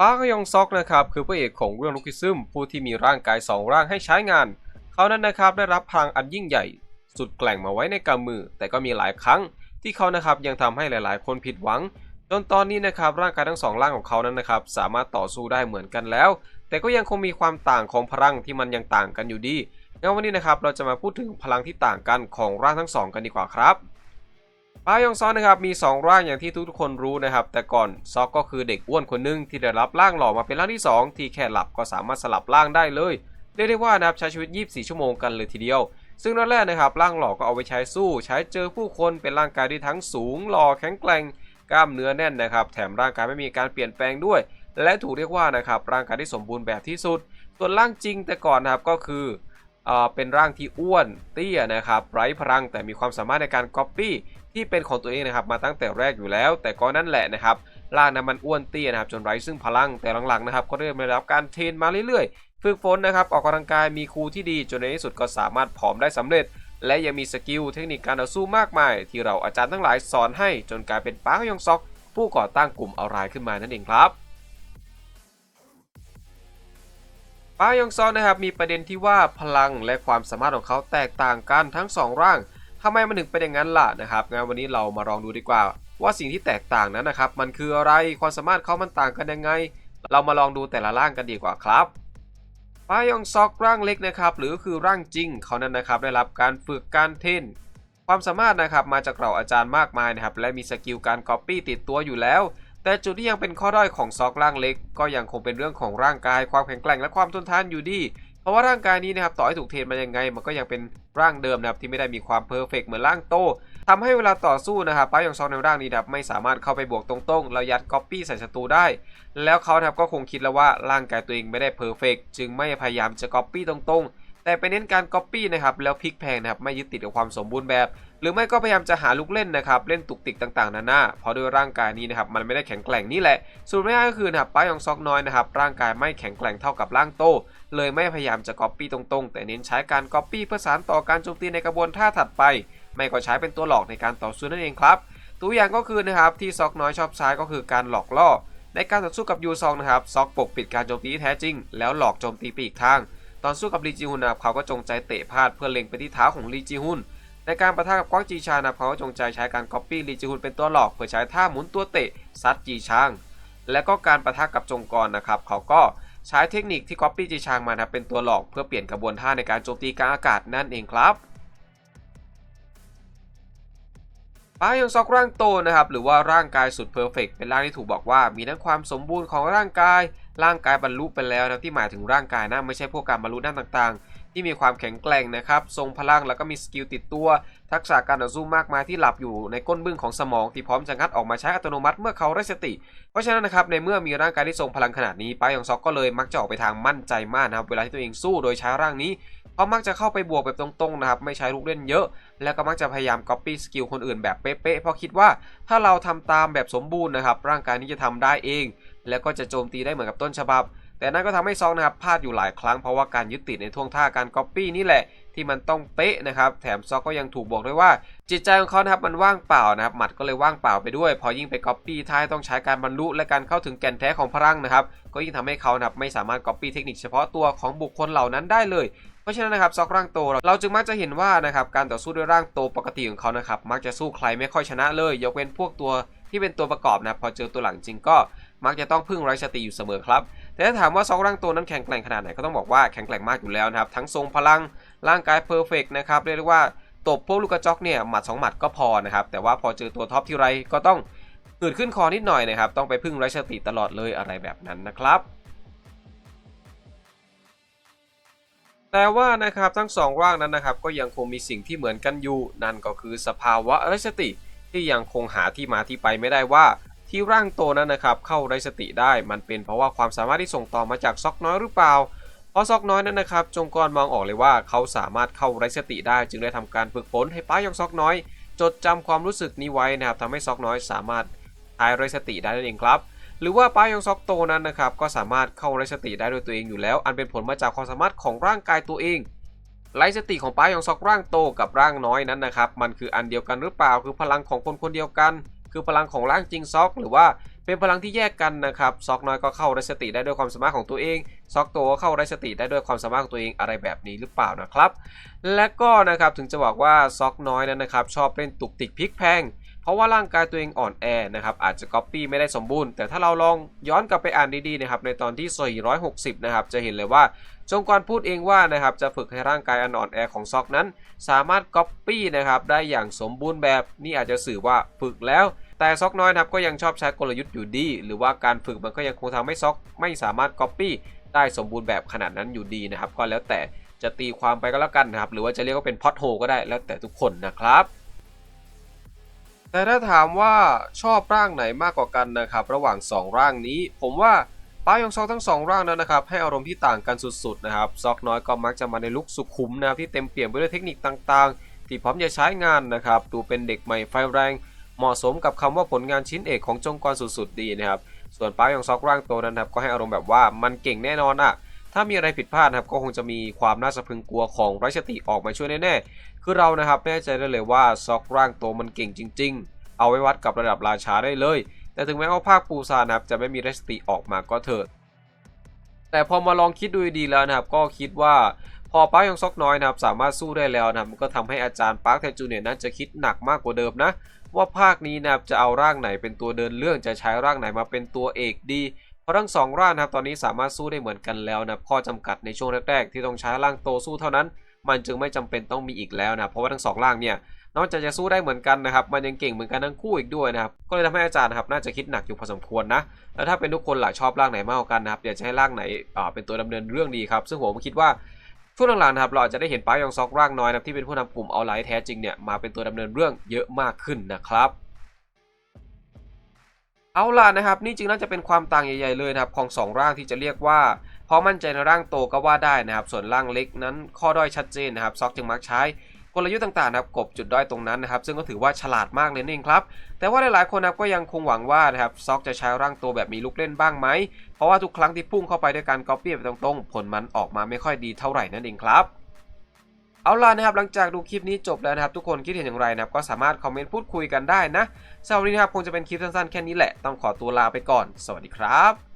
ปาร์คยองซอกนะครับคือพระเอกของเรื่องลูคิซึมผู้ที่มีร่างกายสองร่างให้ใช้งาน เขานั้นนะครับได้รับพลังอันยิ่งใหญ่ สุดแกล่งมาไว้ในกำมือ แต่ก็มีหลายครั้ง ที่เขานะครับยังทำให้หลาย ๆ คนผิดหวัง จนตอนนี้นะครับร่างกายทั้งสองร่างของเขานั้นนะครับสามารถต่อสู้ได้เหมือนกันแล้ว แต่ก็ยังคงมีความต่างของพลังที่มันยังต่างกันอยู่ดีงั้นวันนี้นะครับเราจะมาพูดถึงพลังที่ต่างกันของร่างทั้งสองกันดีกว่าครับ ปายองซอกนะครับมี 2 ร่างอย่างที่ทุกๆคนรู้นะครับ แต่ก่อนซอกก็คือเด็กอ้วนคนหนึงที่ได้รับร่างหล่อมาเป็นร่างที่ 2 ที่แค่หลับก็สามารถสลับร่างได้เลยเรียกได้ว่านะครับใช้ชีวิต 24 ชั่วโมงกันเลยทีเดียว ซึ่งตอนแรกนะครับร่างหล่อก็เอาไปใช้สู้ ใช้เจอผู้คนเป็นร่างกายที่ทั้งสูงหล่อแข็งแกร่งกล้ามเนื้อแน่นนะครับ แถมร่างกายไม่มีการเปลี่ยนแปลงด้วย และถูกเรียกว่านะครับร่างกายที่สมบูรณ์แบบที่สุดส่วนร่างจริงแต่ก่อนนะครับก็คือ เป็นร่างที่อ้วนเตี้ยนะครับไร้พลังแต่มีความสามารถในการก๊อปปี้ที่เป็นของตัวเองนะครับมาตั้งแต่แรกอยู่แล้ว แต่ก็นั่นแหละนะครับร่างนั้นมันอ้วนเตี้ยนะครับจนไร้ซึ่งพลังแต่หลังๆนะครับก็เริ่มได้รับการเทรนมาเรื่อยๆ ฝึกฝนนะครับออกกำลังกายมีครูที่ดีจนในที่สุดก็สามารถผอมได้สำเร็จ และยังมีสกิลเทคนิคการต่อสู้มากมาย ที่เราอาจารย์ทั้งหลายสอนให้จนกลายเป็นปาร์คยองซอก ผู้ก่อตั้งกลุ่มออนไลน์ขึ้นมานั่นเองครับ ปายองซอกนะครับมีประเด็นที่ว่าพลังและความสามารถของเขาแตกต่างกันทั้งสองร่างทำไมมันถึงเป็นอย่างนั้นล่ะนะครับงั้นวันนี้เรามาลองดูดีกว่า ว่าสิ่งที่แตกต่างนั้นนะครับ มันคืออะไรความสามารถเขามันต่างกันยังไง เรามาลองดูแต่ละร่างกันดีกว่าครับปายองซอกร่างเล็กนะครับ หรือคือร่างจริงเขานั้นนะครับได้รับการฝึกการเทนความสามารถนะครับมาจากเหล่าอาจารย์มากมายนะครับและมีสกิลการก๊อปปี้ติดตัวอยู่แล้ว แต่จุดที่ยังเป็นข้อด้อยของซอกร่างเล็ก ก็ยังคงเป็นเรื่องของร่างกายความแข็งแกร่งและความทนทานอยู่ดีเพราะว่าร่างกายนี้นะครับต่อให้ถูกเทรนมายังไง มันก็ยังเป็นร่างเดิมนะครับที่ไม่ได้มีความเพอร์เฟกเหมือนร่างโตทำให้เวลาต่อสู้นะครับป้ายองซอกในร่างนี้นะครับไม่สามารถเข้าไปบวกตรงๆแล้วยัดก๊อปปี้ใส่ศัตรูได้ แล้วเขานะครับก็คงคิดแล้วว่าร่างกายตัวเองไม่ได้เพอร์เฟกจึงไม่พยายามจะก๊อปปี้ตรงๆ แต่ไปเน้นการก๊อปปี้นะครับแล้วพลิกแพงนะครับไม่ยึดติดกับความสมบูรณ์แบบ หรือไม่ก็พยายามจะหาลูกเล่นนะครับเล่นตุกติกต่างๆนานาเพราะด้วยร่างกายนี้นะครับมันไม่ได้แข็งแกร่งนี่แหละสูตรไม่ได้ก็คือนะครับป้ายองซอกน้อยนะครับร่างกายไม่แข็งแกร่งเท่ากับร่างโต เลยไม่พยายามจะก๊อปปี้ตรงๆ แต่เน้นใช้การก๊อปปี้เพื่อสานต่อการโจมตีในกระบวนท่าถัดไป ไม่ก็ใช้เป็นตัวหลอกในการต่อสู้นั่นเองครับตัวอย่างก็คือนะครับที่ซอกน้อยชอบใช้ก็คือการหลอกล่อในการต่อสู้กับยูซองนะครับซอกปกปิดการโจมตีแท้จริง แล้วหลอกโจมตีไปอีกทาง ตอนสู้กับลีจีฮุนนะครับเขาก็จงใจเตะพลาดเพื่อเล็งไปที่เท้าของลีจีฮุนในการประทะกับกวางจีชางนะครับเขาก็จงใจใช้การก๊อปปี้ลีจีฮุนเป็นตัวหลอกเพื่อใช้ท่าหมุนตัวเตะซัดจีชางและก็การประทะกับจงกรนะครับเขาก็ใช้เทคนิคที่ก๊อปปี้จีชางมานะครับเป็นตัวหลอกเพื่อเปลี่ยนกระบวนท่าในการโจมตีกลางอากาศนั่นเองครับปายองซอกร่างโตนะครับหรือว่าร่างกายสุดเพอร์เฟกเป็นร่างที่ถูกบอกว่ามีทั้งความสมบูรณ์ของร่างกาย ร่างกายบรรลุไปแล้วนะที่หมายถึงร่างกายนะไม่ใช่พวกการบรรลุด้านต่างๆ ที่มีความแข็งแกร่งนะครับ ทรงพลังแล้วก็มีสกิลติดตัว ทักษะการต่อสู้มากมายที่หลับอยู่ในก้นบึ้งของสมองที่พร้อมจะงัดออกมาใช้อัตโนมัติเมื่อเขาไร้สติ เพราะฉะนั้นนะครับในเมื่อมีร่างกายที่ทรงพลังขนาดนี้ป้ายองซอกก็เลยมักจะออกไปทางมั่นใจมากนะครับเวลาที่ตัวเองสู้โดยใช้ร่างนี้เขามักจะเข้าไปบวกแบบตรงๆนะครับ ไม่ใช้ลูกเล่นเยอะ แล้วก็มักจะพยายาม copy สกิลคนอื่นแบบเป๊ะๆเพราะคิดว่าถ้าเราทำตามแบบสมบูรณ์นะครับ ร่างกายนี้จะทำได้เอง แล้วก็จะโจมตีได้เหมือนกับต้นฉบับ แต่นั่นก็ทำให้ซองนะครับพลาดอยู่หลายครั้งเพราะว่าการยึดติดในท่วงท่าการ copy นี่แหละที่มันต้องเป๊ะนะครับ แถมซอกก็ยังถูกบอกด้วยว่า จิตใจของเขานะครับมันว่างเปล่านะครับ หมัดก็เลยว่างเปล่าไปด้วย พอยิ่งไป copy ท่าที่ต้องใช้การบรรลุและการเข้าถึงแก่นแท้ของพลังนะครับ ก็ยิ่งทำให้เขานะครับไม่สามารถ copy เทคนิคเฉพาะตัวของบุคคลเหล่านั้นได้เลยเพราะฉะนั้นนะครับซอกร่างโตเราจึงมักจะเห็นว่านะครับการต่อสู้ด้วยร่างโตปกติของเขานะครับมักจะสู้ใครไม่ค่อยชนะเลย ยกเว้นพวกตัวที่เป็นตัวประกอบนะพอเจอตัวหลังจริงก็ มักจะต้องพึ่งไร้สติอยู่เสมอครับ แต่ถ้าถามว่าซอกร่างโตนั้นแข็งแกร่งขนาดไหนก็ต้องบอกว่าแข็งแกร่งมากอยู่แล้วนะครับ ทั้งทรงพลังร่างกายเพอร์เฟกนะครับเรียกได้ว่าตบพวกลูกกระจอกเนี่ยหมัดสองหมัดก็พอนะครับแต่ว่าพอเจอตัวท็อปที่ไรก็ต้องหืดขึ้นคอนิดหน่อยนะครับต้องไปพึ่งไร้สติตลอดเลยอะไรแบบนั้นนะครับแต่ว่านะครับทั้งสองร่างนั้นนะครับก็ยังคงมีสิ่งที่เหมือนกันอยู่ นั่นก็คือสภาวะไร้สติที่ยังคงหาที่มาที่ไปไม่ได้ว่า ที่ร่างโตนั้นนะครับเข้าไร้สติได้ มันเป็นเพราะว่าความสามารถที่ส่งต่อมาจากซอกน้อยหรือเปล่า เพราะซอกน้อยนั้นนะครับจงกรมองออกเลยว่าเขาสามารถเข้าไร้สติได้ จึงได้ทำการฝึกฝนให้ป้ายองซอกน้อย จดจำความรู้สึกนี้ไว้นะครับทำให้ซอกน้อยสามารถทายไร้สติได้นั่นเองครับหรือว่าป้ายองซอกโตนั้นนะครับก็สามารถเข้าไร้สติได้ด้วยตัวเองอยู่แล้ว อันเป็นผลมาจากความสามารถของร่างกายตัวเองไร้สติของป้ายองซอกร่างโตกับร่างน้อยนั้นนะครับมันคืออันเดียวกันหรือเปล่าคือพลังของคนคนเดียวกัน คือพลังของร่างจริงซอก หรือว่าเป็นพลังที่แยกกันนะครับซอกน้อยก็เข้าไรสติได้ด้วยความสามารถของตัวเองซอกโตก็เข้าไรสติได้ด้วยความสามารถของตัวเองอะไรแบบนี้หรือเปล่านะครับ และก็นะครับถึงจะบอกว่าซอกน้อยนั้นนะครับ ชอบเล่นตุกติกพลิกแพงเพราะว่าร่างกายตัวเองอ่อนแอนะครับอาจจะก๊อปปี้ไม่ได้สมบูรณ์ แต่ถ้าเราลองย้อนกลับไปอ่านดีๆนะครับในตอนที่ 460 นะครับจะเห็นเลยว่าจงกรพูดเองว่านะครับจะฝึกให้ร่างกายอันอ่อนแอของซอกนั้น สามารถก๊อปปี้นะครับได้อย่างสมบูรณ์แบบนี่อาจจะสื่อว่าฝึกแล้ว แต่ซอกน้อยนะครับก็ยังชอบใช้กลยุทธ์อยู่ดี หรือว่าการฝึกมันก็ยังคงทำให้ซอกไม่สามารถก๊อปปี้ได้สมบูรณ์แบบขนาดนั้นอยู่ดีนะครับ ก็แล้วแต่จะตีความไปก็แล้วกันนะครับ หรือว่าจะเรียกว่าเป็นพอดโฮก็ได้แล้วแต่ทุกคนนะครับ แต่ถ้าถามว่าชอบร่างไหนมากกว่ากันนะครับ ระหว่าง 2 ร่างนี้ ผมว่าป้ายองซอกทั้ง 2 ร่างนั้นนะครับ ให้อารมณ์ที่ต่างกันสุดๆนะครับซอกน้อยก็มักจะมาในลุคสุขุมนะครับที่เต็มเปี่ยมไปด้วยเทคนิคต่างๆ ที่พร้อมจะใช้งานนะครับ ดูเป็นเด็กใหม่ไฟแรง เหมาะสมกับคำว่าผลงานชิ้นเอกของจงกรสุดๆดีนะครับ ส่วนป้ายองซอกร่างโตนั้นครับก็ให้อารมณ์แบบว่ามันเก่งแน่นอนอะถ้ามีอะไรผิดพลาดนะครับก็คงจะมีความน่าสะพรึงกลัวของไรชติออกมาช่วยแน่ๆ คือเรานะครับแน่ใจได้เลยว่าซอกร่างโตมันเก่งจริง ๆ เอาไว้วัดกับระดับราชาได้เลย แต่ถึงแม้ว่าภาคปูซานนะครับจะไม่มีไรชติออกมาก็เถิดแต่พอมาลองคิดดูดีๆแล้วนะครับก็คิดว่า พอป้ายองซอกน้อยนะครับสามารถสู้ได้แล้วนะครับมันก็ทำให้อาจารย์ปาร์คไทจูเนียนั้นจะคิดหนักมากกว่าเดิมนะ ว่าภาคนี้นะครับจะเอาร่างไหนเป็นตัวเดินเรื่องจะใช้ร่างไหนมาเป็นตัวเอกดีเพราะทั้งสองร่างนะครับตอนนี้สามารถสู้ได้เหมือนกันแล้วนะข้อจำกัดในช่วงแรกๆที่ต้องใช้ร่างโตสู้เท่านั้น มันจึงไม่จำเป็นต้องมีอีกแล้วนะเพราะว่าทั้งสองร่างเนี่ยนอกจากจะสู้ได้เหมือนกันนะครับมันยังเก่งเหมือนกันทั้งคู่อีกด้วยนะครับก็เลยทำให้อาจารย์นะครับน่าจะคิดหนักอยู่พอสมควรนะแล้วถ้าเป็นทุกคนหล่ะชอบร่างไหนมากกว่ากันนะครับอยากจะให้ร่างไหนเป็นตัวดำเนินเรื่องดีครับซึ่งผมคิดว่า ช่วงหลังๆนะครับเราอาจจะได้เห็นป้ายองซอกร่างน้อยนะที่เป็นผู้นำกลุ่มเอาไลท์แท้จริงเนี่ยมาเป็นตัวดำเนินเรื่องเยอะมากขึ้นนะครับเอาล่ะนะครับนี่จึงน่าจะเป็นความต่างใหญ่ ๆเลยนะครับของ 2 ร่างที่จะเรียกว่าเพราะมั่นใจในร่างโตก็ว่าได้นะครับส่วนร่างเล็กนั้นข้อด้อยชัดเจนนะครับซอกจึงมักใช้ กลยุทธ์ต่างๆนะครับกบจุดด้อยตรงนั้นนะครับซึ่งก็ถือว่าฉลาดมากเลยนั่นเองครับแต่ว่าหลายๆคนนะครับก็ยังคงหวังว่านะครับซอกจะใช้ร่างโตแบบมีลูกเล่นบ้างไหมเพราะว่าทุกครั้งที่พุ่งเข้าไปด้วยการก๊อปปี้ไปตรงๆ ผลมันออกมาไม่ค่อยดีเท่าไหร่นั่นเองครับเอาล่ะนะครับหลังจากดูคลิปนี้จบแล้วนะครับ ทุกคนคิดเห็นอย่างไรนะครับก็สามารถคอมเมนต์พูดคุยกันได้นะสำหรับวันนี้นะครับคงจะเป็นคลิปสั้นๆแค่นี้แหละต้องขอตัวลาไปก่อน สวัสดีครับ